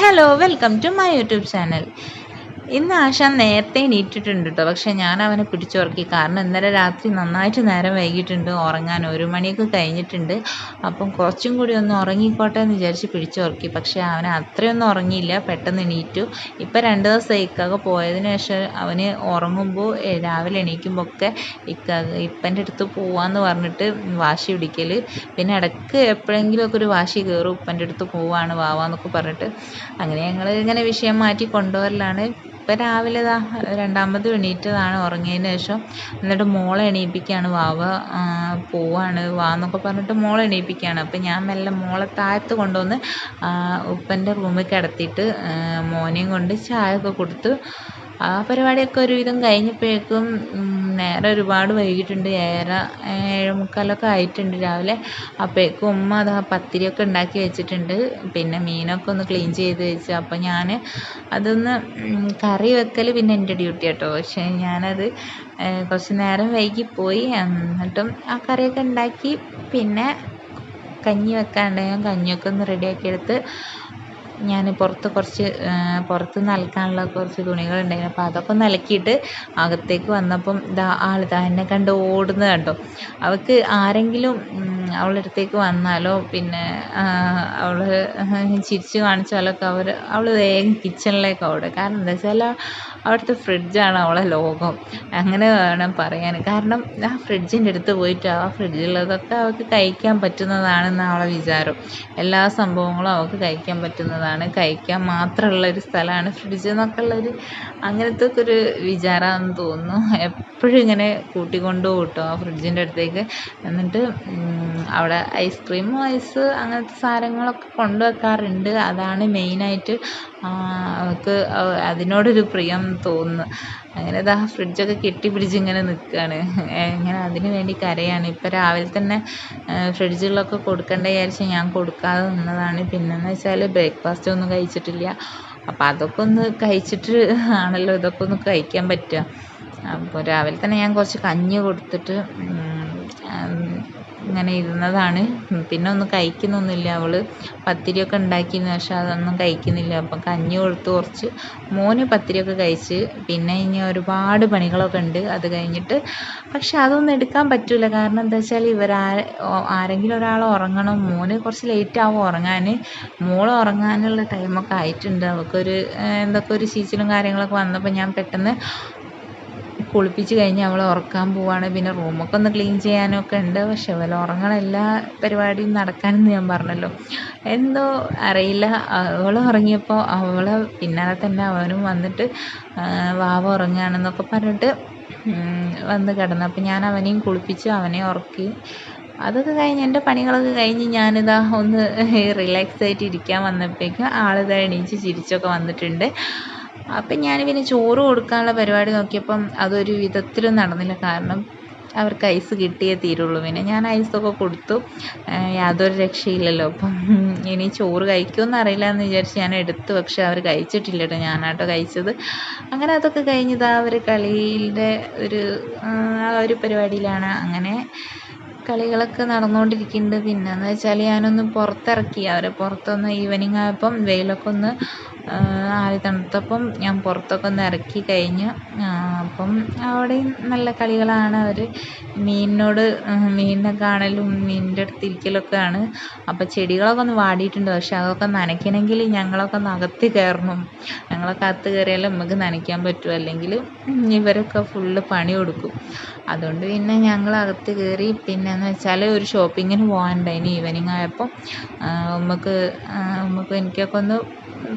hello welcome to my YouTube channel ഇന്ന് ആശാൻ നേരത്തെ എണീറ്റിട്ടുണ്ട് കേട്ടോ പക്ഷെ ഞാൻ അവനെ പിടിച്ചുറക്കി. കാരണം ഇന്നലെ രാത്രി നന്നായിട്ട് നേരം വൈകിട്ടുണ്ട് ഉറങ്ങാൻ ഒരു മണിയൊക്കെ കഴിഞ്ഞിട്ടുണ്ട്. അപ്പം കുറച്ചും കൂടി ഒന്ന് ഉറങ്ങിക്കോട്ടെ എന്ന് വിചാരിച്ച് പിടിച്ചുറക്കി. പക്ഷെ അവൻ അത്രയൊന്നും ഉറങ്ങിയില്ല. പെട്ടെന്ന് എണീറ്റു. ഇപ്പം രണ്ട് ദിവസം ഇക്കാക പോയതിന് ശേഷം അവന് ഉറങ്ങുമ്പോൾ രാവിലെ എണീക്കുമ്പോൾ ഒക്കെ ഇക്ക ഇപ്പന്റെ അടുത്ത് പോവാന്ന് പറഞ്ഞിട്ട് വാശി പിടിക്കൽ പിന്നെ ഇടയ്ക്ക് എപ്പോഴെങ്കിലുമൊക്കെ ഒരു വാശി കയറും. ഉപ്പന്റെ അടുത്ത് പോവാണ് വാവാന്നൊക്കെ പറഞ്ഞിട്ട്. അങ്ങനെ ഞങ്ങൾ ഇങ്ങനെ വിഷയം മാറ്റി കൊണ്ടുവരലാണ്. ഇപ്പം രാവിലെ ഇതാ രണ്ടാമത് എണീറ്റതാണ് ഉറങ്ങിയതിന് ശേഷം. എന്നിട്ട് മോളെ എണീപ്പിക്കുകയാണ് വാവ പോവാണ്. വാ എന്നൊക്കെ പറഞ്ഞിട്ട് മോളെ എണീപ്പിക്കുകയാണ് അപ്പം ഞാൻ മെല്ലെ മോളെ താഴത്ത് കൊണ്ടുവന്ന് ഉപ്പന്റെ റൂമിൽ കിടത്തിയിട്ട് മോനെയും കൊണ്ട് ചായ ഒക്കെ കൊടുത്ത് ആ പരിപാടിയൊക്കെ ഒരുവിധം കഴിഞ്ഞപ്പോഴേക്കും നേരെ ഒരുപാട് വൈകിട്ടുണ്ട്. ഏഴര ഏഴ് മുക്കാലൊക്കെ ആയിട്ടുണ്ട് രാവിലെ. അപ്പോഴേക്കും ഉമ്മ അതാ പത്തിരിയൊക്കെ ഉണ്ടാക്കി വെച്ചിട്ടുണ്ട്. പിന്നെ മീനൊക്കെ ഒന്ന് ക്ലീൻ ചെയ്ത് വെച്ച്. അപ്പം ഞാൻ അതൊന്ന് കറി വെക്കൽ പിന്നെ എന്റെ ഡ്യൂട്ടി കേട്ടോ. പക്ഷേ ഞാനത് കുറച്ച് നേരം പോയി. എന്നിട്ടും ആ കറിയൊക്കെ ഉണ്ടാക്കി. പിന്നെ കഞ്ഞി വെക്കാനുണ്ടായി കഞ്ഞിയൊക്കെ ഒന്ന് റെഡിയാക്കി എടുത്ത് ഞാൻ പുറത്ത് കുറച്ച് പുറത്ത് നിന്ന് അലക്കാനുള്ള കുറച്ച് തുണികളുണ്ടായിരുന്നു അപ്പോൾ അതൊക്കെ ഒന്ന് അലക്കിയിട്ട് അകത്തേക്ക് വന്നപ്പം ദാ ആൾ ദാ എന്നെ കണ്ട് ഓടുന്നത് കണ്ടോ? അവൾക്ക് ആരെങ്കിലും അവളുടെ അടുത്തേക്ക് വന്നാലോ? പിന്നെ അവൾ ചിരിച്ച് കാണിച്ചാലൊക്കെ അവർ അവൾ വേഗം കിച്ചണിലേക്ക് ഓടും. കാരണം എന്താ വെച്ചാൽ അവിടുത്തെ ഫ്രിഡ്ജാണ് അവളെ ലോകം. അങ്ങനെ വേണം പറയാൻ കാരണം ആ ഫ്രിഡ്ജിന്റെ അടുത്ത് പോയിട്ട് ആ ഫ്രിഡ്ജിലുള്ളതൊക്കെ അവൾക്ക് കഴിക്കാൻ പറ്റുന്നതാണെന്ന് അവളെ വിചാരം. എല്ലാ സംഭവങ്ങളും അവൾക്ക് കഴിക്കാൻ പറ്റുന്നതാണ്. കഴിക്കാൻ മാത്രമുള്ള ഒരു സ്ഥലമാണ് ഫ്രിഡ്ജ് എന്നൊക്കെ ഉള്ളൊരു അങ്ങനത്തെ ഒരു വിചാരമാണെന്ന് തോന്നുന്നു. എപ്പോഴും ഇങ്ങനെ കൂട്ടിക്കൊണ്ട് പോകും ആ ഫ്രിഡ്ജിന്റെ അടുത്തേക്ക്. എന്നിട്ട് അവിടെ ഐസ്ക്രീമും ഐസ് അങ്ങനത്തെ സാധനങ്ങളൊക്കെ കൊണ്ടുവെക്കാറുണ്ട്. അതാണ് മെയിനായിട്ട് അവൾക്ക് അതിനോടൊരു പ്രിയം തോന്നുന്നു അങ്ങനെ ഇതാ ഫ്രിഡ്ജൊക്കെ കെട്ടിപ്പിടിച്ച് ഇങ്ങനെ നിൽക്കുകയാണ് ഇങ്ങനെ അതിന് വേണ്ടി കരയാണ്. ഇപ്പം രാവിലെ തന്നെ ഫ്രിഡ്ജിലൊക്കെ കൊടുക്കേണ്ട വിചാരിച്ച് ഞാൻ കൊടുക്കാതെ നിന്നതാണ്. പിന്നെന്ന് വെച്ചാൽ ബ്രേക്ക്ഫാസ്റ്റ് ഒന്നും കഴിച്ചിട്ടില്ല. അപ്പം അതൊക്കെ ഒന്ന് കഴിച്ചിട്ട് ആണല്ലോ ഇതൊക്കെ ഒന്ന് കഴിക്കാൻ പറ്റുക. അപ്പോൾ രാവിലെ തന്നെ ഞാൻ കുറച്ച് കഞ്ഞി കൊടുത്തിട്ട് ഇങ്ങനെ ഇരുന്നതാണ്. പിന്നെ ഒന്നും കഴിക്കുന്നൊന്നുമില്ല. അവൾ പത്തിരിയൊക്കെ ഉണ്ടാക്കിയിരുന്നു. പക്ഷെ അതൊന്നും കഴിക്കുന്നില്ല. അപ്പം കഞ്ഞി കൊടുത്ത് കുറച്ച് മോന് പത്തിരിയൊക്കെ കഴിച്ച് പിന്നെ ഇനി ഒരുപാട് പണികളൊക്കെ ഉണ്ട്. അത് കഴിഞ്ഞിട്ട് പക്ഷെ അതൊന്നും എടുക്കാൻ പറ്റില്ല കാരണം എന്താ വെച്ചാൽ ഇവർ ആരെങ്കിലും ഒരാൾ ഉറങ്ങണം. മോന് കുറച്ച് ലേറ്റ് ആവും ഉറങ്ങാൻ മോൾ ഉറങ്ങാനുള്ള ടൈമൊക്കെ ആയിട്ടുണ്ട്. അവൾക്കൊരു എന്തൊക്കെ ഒരു ചീച്ചിലും കാര്യങ്ങളൊക്കെ വന്നപ്പോൾ ഞാൻ പെട്ടെന്ന് കുളിപ്പിച്ച് കഴിഞ്ഞ് അവളെ ഉറക്കാൻ പോവാണ്. പിന്നെ റൂമൊക്കെ ഒന്ന് ക്ലീൻ ചെയ്യാനൊക്കെ ഉണ്ട്. പക്ഷെ അവൾ ഉറങ്ങണ എല്ലാ പരിപാടിയും നടക്കാനെന്ന് ഞാൻ പറഞ്ഞല്ലോ. എന്തോ അറിയില്ല. അവൾ ഉറങ്ങിയപ്പോൾ അവളെ പിന്നാലെ തന്നെ അവനും വന്നിട്ട് വാവ ഉറങ്ങുകയാണെന്നൊക്കെ പറഞ്ഞിട്ട് വന്ന് കിടന്നു. അപ്പം ഞാൻ അവനെയും കുളിപ്പിച്ച് അവനെ ഉറക്കി. അതൊക്കെ കഴിഞ്ഞ് എന്റെ പണികളൊക്കെ കഴിഞ്ഞ് ഞാനിതാ ഒന്ന് റിലാക്സ് ആയിട്ട് ഇരിക്കാൻ വന്നപ്പോഴേക്കും ആളിതാ എണീച്ച് ചിരിച്ചൊക്കെ വന്നിട്ടുണ്ട്. അപ്പം ഞാൻ പിന്നെ ചോറ് കൊടുക്കാനുള്ള പരിപാടി നോക്കിയപ്പം അതൊരു വിധത്തിലും നടന്നില്ല. കാരണം അവർക്ക് ഐസ് കിട്ടിയേ തീരുള്ളൂ. പിന്നെ ഞാൻ ഐസൊക്കെ കൊടുത്തു. യാതൊരു രക്ഷയില്ലല്ലോ. അപ്പം ഇനി ചോറ് കഴിക്കുമെന്ന് അറിയില്ല എന്ന് വിചാരിച്ച് ഞാൻ എടുത്തു. പക്ഷെ അവർ കഴിച്ചിട്ടില്ല കേട്ടോ. ഞാനാട്ടോ കഴിച്ചത്. അങ്ങനെ അതൊക്കെ കഴിഞ്ഞതാ അവർ കളിയുടെ ഒരു ആ ഒരു പരിപാടിയിലാണ്. അങ്ങനെ കളികളൊക്കെ നടന്നുകൊണ്ടിരിക്കുന്നുണ്ട്. പിന്നെന്ന് വെച്ചാൽ ഞാനൊന്ന് പുറത്തിറക്കി. അവരെ പുറത്തൊന്ന് ഈവനിങ് ആയപ്പം വെയിലൊക്കെ ഒന്ന് ആറി തണുത്തപ്പം ഞാൻ പുറത്തൊക്കെ ഒന്ന് ഇറക്കി കഴിഞ്ഞ്. അപ്പം അവിടെയും നല്ല കളികളാണ് അവർ മീനിനോട് മീനിനെ കാണലും മീനിന്റെ അടുത്ത് ഇരിക്കലൊക്കെയാണ്. അപ്പം ചെടികളൊക്കെ ഒന്ന് വാടിയിട്ടുണ്ട്. പക്ഷെ അതൊക്കെ നനയ്ക്കണമെങ്കിൽ ഞങ്ങളൊക്കെ ഒന്ന് അകത്ത് കയറണം. ഞങ്ങളൊക്കെ അകത്ത് കയറിയാലേ നമുക്ക് നനയ്ക്കാൻ പറ്റൂ. അല്ലെങ്കിൽ ഇവരൊക്കെ ഫുള്ള് പണി കൊടുക്കും. അതുകൊണ്ട് പിന്നെ ഞങ്ങൾ അകത്ത് കയറി പിന്നെന്ന് വെച്ചാൽ ഒരു ഷോപ്പിങ്ങിന് പോകാനുണ്ടായിന് ഈവനിങ് ആയപ്പോൾ നമുക്ക് നമുക്ക് എനിക്കൊക്കെ ഒന്ന്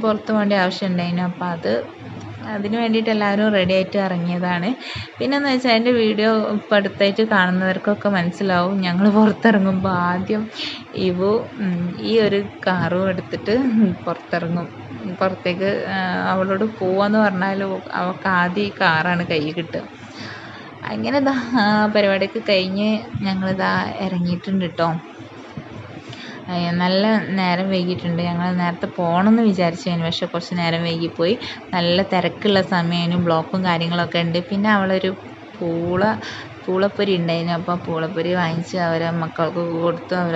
പുറത്ത് പോകേണ്ട ആവശ്യം ഉണ്ടായിന് അപ്പോൾ അത് അതിന് വേണ്ടിയിട്ട് എല്ലാവരും റെഡി ആയിട്ട് ഇറങ്ങിയതാണ്. പിന്നെന്ന് വെച്ചാൽ എന്റെ വീഡിയോ ഇപ്പോൾ അടുത്തായിട്ട് കാണുന്നവർക്കൊക്കെ മനസ്സിലാവും. ഞങ്ങൾ പുറത്തിറങ്ങുമ്പോൾ ആദ്യം ഇവു ഈ ഒരു കാറും എടുത്തിട്ട് പുറത്തിറങ്ങും. പുറത്തേക്ക് അവളോട് പോവാന്ന് പറഞ്ഞാൽ അവൾക്ക് ആദ്യം ഈ കാറാണ് കൈ കിട്ടുക. അങ്ങനെ ദാ പരിപാടിയൊക്കെ കഴിഞ്ഞ് ഞങ്ങളിതാ ഇറങ്ങിയിട്ടുണ്ട് കേട്ടോ. നല്ല നേരം വൈകിയിട്ടുണ്ട്. ഞങ്ങൾ നേരത്തെ പോകണമെന്ന് വിചാരിച്ചതിന് പക്ഷേ കുറച്ച് നേരം വൈകിപ്പോയി. നല്ല തിരക്കുള്ള സമയമായിരുന്നു. ബ്ലോക്കും കാര്യങ്ങളൊക്കെ ഉണ്ട്. പിന്നെ അവളൊരു പൂള പൂളപ്പൊരി ഉണ്ടായിരുന്നു അപ്പോൾ പൂളപ്പൊരി വാങ്ങിച്ച് അവരെ മക്കൾക്ക് കൊടുത്ത്. അവർ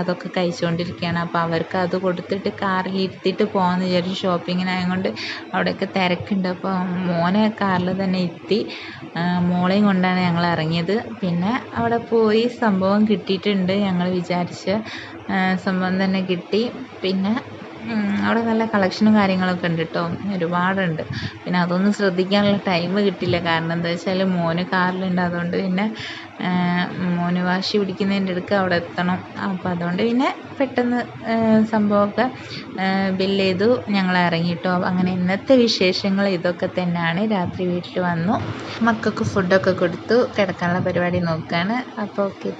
അതൊക്കെ കഴിച്ചുകൊണ്ടിരിക്കുകയാണ് അപ്പോൾ അവർക്ക് അത് കൊടുത്തിട്ട് കാറിൽ ഇരുത്തിയിട്ട് പോകാമെന്ന് വിചാരിച്ചു ഷോപ്പിങ്ങിനായതുകൊണ്ട് അവിടെയൊക്കെ തിരക്കുണ്ട്. അപ്പോൾ മോനെ കാറിൽ തന്നെ ഇരുത്തി മോളെയും കൊണ്ടാണ് ഞങ്ങൾ ഇറങ്ങിയത്. പിന്നെ അവിടെ പോയി സംഭവം കിട്ടിയിട്ടുണ്ട്. ഞങ്ങൾ വിചാരിച്ച സംഭവം തന്നെ കിട്ടി. പിന്നെ അവിടെ നല്ല കളക്ഷനും കാര്യങ്ങളൊക്കെ ഉണ്ട് കേട്ടോ ഒരുപാടുണ്ട്. പിന്നെ അതൊന്നും ശ്രദ്ധിക്കാനുള്ള ടൈം കിട്ടില്ല. കാരണം എന്താ വെച്ചാൽ മോന് കാറിലുണ്ട്. അതുകൊണ്ട് പിന്നെ മോന് വാശി പിടിക്കുന്നതിന്റെ അടുക്ക് അവിടെ എത്തണം. അപ്പോൾ അതുകൊണ്ട് പിന്നെ പെട്ടെന്ന് സംഭവമൊക്കെ ബില്ല് ചെയ്തു. ഞങ്ങൾ ഇറങ്ങി ട്ടോ. അങ്ങനെ ഇന്നത്തെ വിശേഷങ്ങൾ ഇതൊക്കെ തന്നെയാണ്. രാത്രി വീട്ടിൽ വന്നു. മക്കൾക്ക് ഫുഡൊക്കെ കൊടുത്തു. കിടക്കാനുള്ള പരിപാടി നോക്കുകയാണ് അപ്പോൾ ഓക്കെ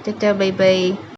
ബൈ ബൈ.